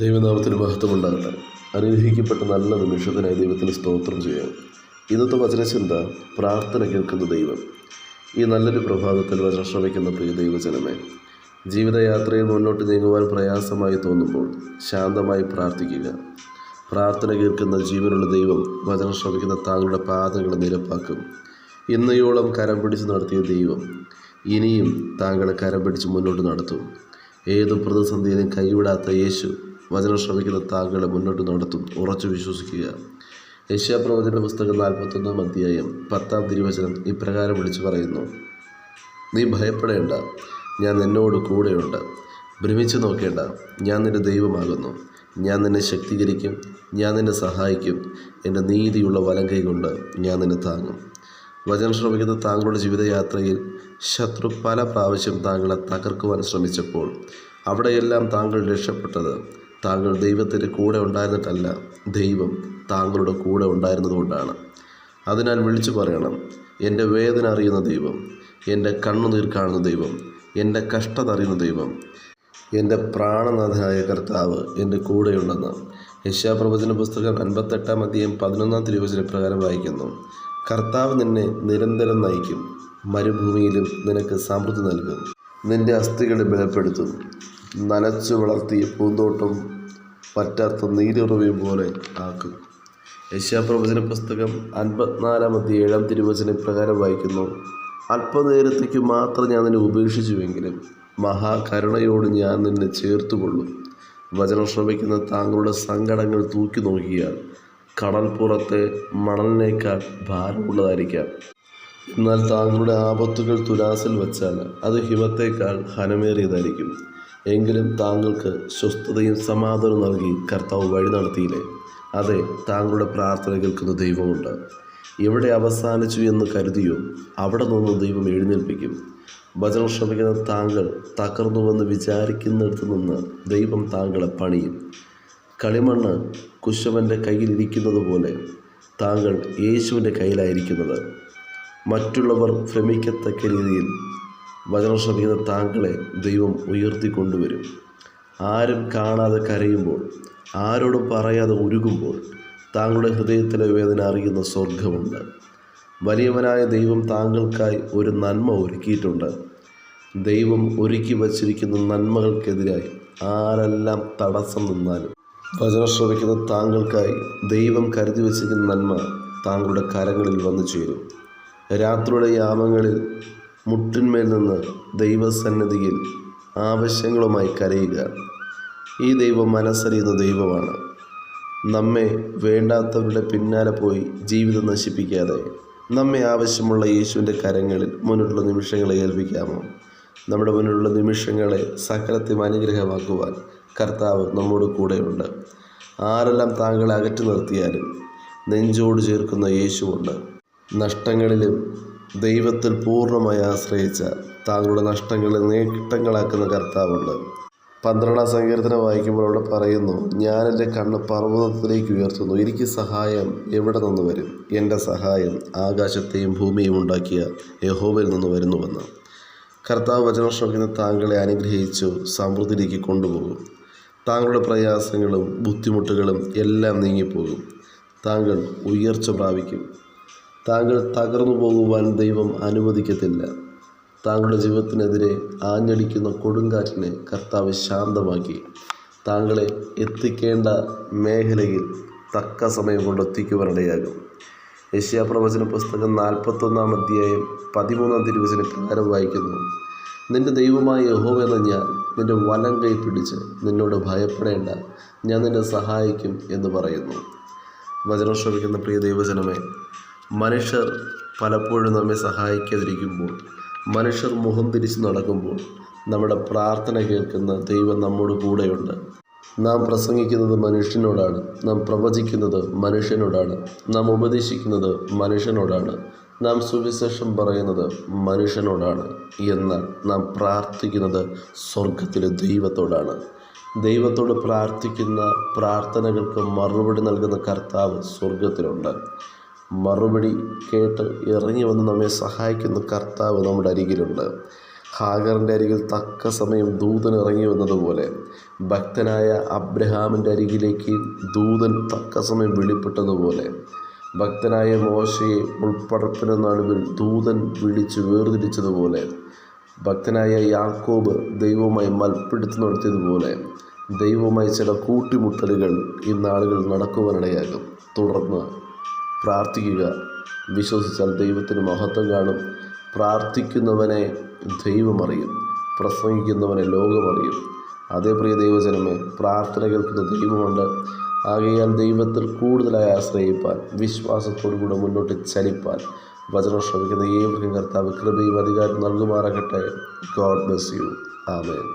ദൈവനാമത്തിന് മഹത്വമുണ്ടാകട്ടെ. അനുഗ്രഹിക്കപ്പെട്ട നല്ല നിമിഷത്തിനായി ദൈവത്തിന് സ്തോത്രം ചെയ്യാം. ഇന്നത്തെ വചനചിന്ത പ്രാർത്ഥന കേൾക്കുന്ന ദൈവം. ഈ നല്ലൊരു പ്രഭാതത്തിൽ വചനം ശ്രമിക്കുന്ന പ്രിയ ദൈവജനമേ ജീവിതയാത്രയിൽ മുന്നോട്ട് നീങ്ങുവാൻ പ്രയാസമായി തോന്നുമ്പോൾ ശാന്തമായി പ്രാർത്ഥിക്കുക. പ്രാർത്ഥന കേൾക്കുന്ന ജീവനുള്ള ദൈവം വചനം ശ്രമിക്കുന്ന താങ്കളുടെ പാതകളെ നിരപ്പാക്കും. ഇന്നയോളം കരം പിടിച്ച് നടത്തിയ ദൈവം ഇനിയും താങ്കളെ കരം പിടിച്ച് മുന്നോട്ട് നടത്തും. ഏത് പ്രതിസന്ധിയിലും കൈവിടാത്ത യേശു വചനം ശ്രമിക്കുന്ന താങ്കളെ മുന്നോട്ട് നടത്തും ഉറച്ചു വിശ്വസിക്കുക. യശ്യാപ്രവചന പുസ്തകം നാൽപ്പത്തൊന്നാം അധ്യായം പത്താം തിരുവചനം ഇപ്രകാരം വിളിച്ചു പറയുന്നു. നീ ഭയപ്പെടേണ്ട ഞാൻ നിന്നോട് കൂടെയുണ്ട്. ഭ്രമിച്ചു നോക്കേണ്ട ഞാൻ നിന്റെ ദൈവമാകുന്നു. ഞാൻ നിന്നെ ശക്തീകരിക്കും ഞാൻ നിന്നെ സഹായിക്കും. എന്റെ നീതിയുള്ള വലം കൈകൊണ്ട് ഞാൻ നിന്നെ താങ്ങും. വചനം ശ്രമിക്കുന്ന താങ്കളുടെ ജീവിതയാത്രയിൽ ശത്രു പല പ്രാവശ്യം താങ്കളെ തകർക്കുവാൻ ശ്രമിച്ചപ്പോൾ അവിടെയെല്ലാം താങ്കൾ രക്ഷപ്പെട്ടത് താങ്കൾ ദൈവത്തിന്റെ കൂടെ ഉണ്ടായിരുന്നിട്ടല്ല ദൈവം താങ്കളുടെ കൂടെ ഉണ്ടായിരുന്നതുകൊണ്ടാണ്. അതിനാൽ വിളിച്ചു പറയണം. എന്റെ വേദന അറിയുന്ന ദൈവം എന്റെ കണ്ണുനീർ കാണുന്ന ദൈവം എന്റെ കഷ്ടത അറിയുന്ന ദൈവം എന്റെ പ്രാണനാഥനായ കർത്താവ് എന്റെ കൂടെയുണ്ടെന്ന് യശാപ്രവചന പുസ്തകം അൻപത്തെട്ടാം അധ്യായം പതിനൊന്നാം തിരുവചന പ്രകാരം വായിക്കുന്നു. കർത്താവ് നിന്നെ നിരന്തരം നയിക്കും മരുഭൂമിയിലും നിനക്ക് സമൃദ്ധി നൽകും. നിന്റെ അസ്ഥികളെ ബലപ്പെടുത്തും. നനച്ചു വളർത്തിയ പൂന്തോട്ടം പറ്റാത്ത നീരുറവയും പോലെ ആക്കും. യശാപ്രവചന പുസ്തകം അൻപത്തിനാലാം അധ്യായം ഏഴാം തിരുവചന പ്രകാരം വായിക്കുന്നു. അല്പനേരത്തേക്ക് മാത്രം ഞാൻ നിന്നെ ഉപേക്ഷിച്ചുവെങ്കിലും മഹാകരുണയോട് ഞാൻ നിന്നെ ചേർത്തുകൊള്ളും. വചനം ശ്രമിക്കുന്ന താങ്കളുടെ സങ്കടങ്ങൾ തൂക്കി നോക്കിയാൽ കടൽ പുറത്തെ മണലിനേക്കാൾ ഭാരമുള്ളതായിരിക്കാം. എന്നാൽ താങ്കളുടെ ആപത്തുകൾ തുലാസിൽ വച്ചാൽ അത് ഹിമത്തേക്കാൾ ഹനമേറിയതായിരിക്കും. എങ്കിലും താങ്കൾക്ക് സ്വസ്ഥതയും സമാധാനവും നൽകി കർത്താവ് വഴി നടത്തിയില്ലേ? അതെ താങ്കളുടെ പ്രാർത്ഥന കേൾക്കുന്ന ദൈവമുണ്ട്. എവിടെ അവസാനിച്ചു എന്ന് കരുതിയോ അവിടെ നിന്ന് ദൈവം എഴുന്നേൽപ്പിക്കും. വചനം ശ്രമിക്കുന്ന താങ്കൾ തകർന്നുവെന്ന് വിചാരിക്കുന്നിടത്ത് നിന്ന് ദൈവം താങ്കളെ പണിയും. കളിമണ്ണ് കുശവന്റെ കയ്യിലിരിക്കുന്നത് പോലെ താങ്കൾ യേശുവിന്റെ കയ്യിലായിരിക്കുന്നത്. മറ്റുള്ളവർ ഭ്രമിക്കത്തക്ക രീതിയിൽ വചനം ശ്രമിക്കുന്ന താങ്കളെ ദൈവം ഉയർത്തിക്കൊണ്ടുവരും. ആരും കാണാതെ കരയുമ്പോൾ ആരോടും പറയാതെ ഉരുകുമ്പോൾ താങ്കളുടെ ഹൃദയത്തിലെ വേദന അറിയുന്ന സ്വർഗമുണ്ട് വലിയവനായ ദൈവം താങ്കൾക്കായി ഒരു നന്മ ഒരുക്കിയിട്ടുണ്ട്. ദൈവം ഒരുക്കി വച്ചിരിക്കുന്ന നന്മകൾക്കെതിരായി ആരെല്ലാം തടസ്സം നിന്നാലും. വചനം ശ്രമിക്കുന്ന താങ്കൾക്കായി ദൈവം കരുതി വച്ചിരിക്കുന്ന നന്മ താങ്കളുടെ കരങ്ങളിൽ വന്നു ചേരും. രാത്രിയുടെ യാമങ്ങളിൽ മുട്ടിന്മേൽ നിന്ന് ദൈവസന്നിധിയിൽ ആവശ്യങ്ങളുമായി കരയുക. ഈ ദൈവം മനസ്സറിയുന്ന ദൈവമാണ്. നമ്മെ വേണ്ടാത്തവരുടെ പിന്നാലെ പോയി ജീവിതം നശിപ്പിക്കാതെ നമ്മെ ആവശ്യമുള്ള യേശുവിന്റെ കരങ്ങളിൽ മുന്നിലുള്ള നിമിഷങ്ങളെ ഏൽപ്പിക്കാമോ? നമ്മുടെ മുന്നിലുള്ള നിമിഷങ്ങളെ സകലത്തെയും അനുഗ്രഹമാക്കുവാൻ കർത്താവ് നമ്മോട് കൂടെയുണ്ട്. ആരെല്ലാം താങ്കളെ അകറ്റി നിർത്തിയാലും നെഞ്ചോട് ചേർക്കുന്ന യേശുവുണ്ട് നഷ്ടങ്ങളിലും ദൈവത്തിൽ പൂർണമായി ആശ്രയിച്ച താങ്കളുടെ നഷ്ടങ്ങളെ നേട്ടങ്ങളാക്കുന്ന കർത്താവുണ്ട്. പന്ത്രണ്ടാം സങ്കീർത്തനം വായിക്കുമ്പോൾ അവിടെ പറയുന്നു ഞാൻ എന്റെ കണ്ണ് പർവതത്തിലേക്ക് ഉയർത്തുന്നു. എനിക്ക് സഹായം എവിടെ നിന്ന് വരും? എന്റെ സഹായം ആകാശത്തെയും ഭൂമിയും ഉണ്ടാക്കിയ യഹോവയിൽ നിന്ന് വരുന്നുവെന്ന്. കർത്താവ് വചനം ശ്രമിക്കുന്ന താങ്കളെ അനുഗ്രഹിച്ചു സമൃദ്ധിയിലേക്ക് കൊണ്ടുപോകും. താങ്കളുടെ പ്രയാസങ്ങളും ബുദ്ധിമുട്ടുകളും എല്ലാം നീങ്ങിപ്പോകും. താങ്കൾ ഉയർച്ച പ്രാപിക്കും. താങ്കൾ തകർന്നു പോകുവാൻ ദൈവം അനുവദിക്കത്തില്ല. താങ്കളുടെ ജീവിതത്തിനെതിരെ ആഞ്ഞടിക്കുന്ന കൊടുങ്കാറ്റിനെ കർത്താവ് ശാന്തമാക്കി. താങ്കളെ എത്തിക്കേണ്ട മേഖലയിൽ തക്ക സമയം കൊണ്ട് എത്തിക്കുവാനിടയാകും. യശ്യാപ്രവചന പുസ്തകം നാൽപ്പത്തൊന്നാം അധ്യായം പതിമൂന്നാം തിരുവചന പ്രകാരം വായിക്കുന്നു. നിന്റെ ദൈവമായ യഹോവ എന്ന ഞാൻ നിന്റെ വലം കൈ പിടിച്ച് നിന്നോട് ഭയപ്പെടേണ്ട. ഞാൻ നിന്നെ സഹായിക്കും എന്ന് പറയുന്നു. വചനം ശ്രമിക്കുന്ന പ്രിയ ദൈവജനമേ മനുഷ്യർ പലപ്പോഴും നമ്മെ സഹായിക്കാതിരിക്കുമ്പോൾ മനുഷ്യർ മുഖം തിരിച്ച് നടക്കുമ്പോൾ നമ്മുടെ പ്രാർത്ഥന കേൾക്കുന്ന ദൈവം നമ്മോട് കൂടെയുണ്ട്. നാം പ്രസംഗിക്കുന്നത് മനുഷ്യനോടാണ് നാം പ്രവചിക്കുന്നത് മനുഷ്യനോടാണ് നാം ഉപദേശിക്കുന്നത് മനുഷ്യനോടാണ് നാം സുവിശേഷം പറയുന്നത് മനുഷ്യനോടാണ് എന്നാൽ നാം പ്രാർത്ഥിക്കുന്നത് സ്വർഗത്തിലെ ദൈവത്തോടാണ്. ദൈവത്തോട് പ്രാർത്ഥിക്കുന്ന പ്രാർത്ഥനകൾക്ക് മറുപടി നൽകുന്ന കർത്താവ് സ്വർഗത്തിലുണ്ട് മറുപടി കേട്ട് ഇറങ്ങി വന്ന് നമ്മെ സഹായിക്കുന്ന കർത്താവ് നമ്മുടെ അരികിലുണ്ട്. ഹാഗറിന്റെ അരികിൽ തക്ക സമയം ദൂതൻ ഇറങ്ങി വന്നതുപോലെ ഭക്തനായ അബ്രഹാമിന്റെ അരികിലേക്ക് ദൂതൻ തക്ക സമയം വെളിപ്പെട്ടതുപോലെ ഭക്തനായ മോശയെ ഉൾപ്പടപ്പിന് നടുവിൽ ദൂതൻ വിളിച്ച് വേർതിരിച്ചതുപോലെ ഭക്തനായ യാക്കോബ് ദൈവവുമായി മൽപ്പിടുത്തു നടത്തിയതുപോലെ ദൈവവുമായി ചില കൂട്ടിമുട്ടലുകൾ ഇന്നാളുകൾ നാളുകൾ നടക്കുവാനിടയാകും. തുടർന്ന് പ്രാർത്ഥിക്കുക. വിശ്വസിച്ചാൽ ദൈവത്തിന് മഹത്വം കാണും. പ്രാർത്ഥിക്കുന്നവനെ ദൈവമറിയും പ്രസംഗിക്കുന്നവനെ ലോകമറിയും അതേ പ്രിയ ദൈവജനമേ പ്രാർത്ഥന കേൾക്കുന്ന ദൈവമുണ്ട്. ആകയാൽ ദൈവത്തിൽ കൂടുതലായി ആശ്രയിപ്പാൻ വിശ്വാസത്തോടു കൂടെ മുന്നോട്ട് ചലിപ്പാൻ വചനം ശ്രമിക്കുന്ന ഏവർക്കും കർത്താവ് കൃപയും അധികാരം നൽകുമാറാകട്ടെ. God bless you amen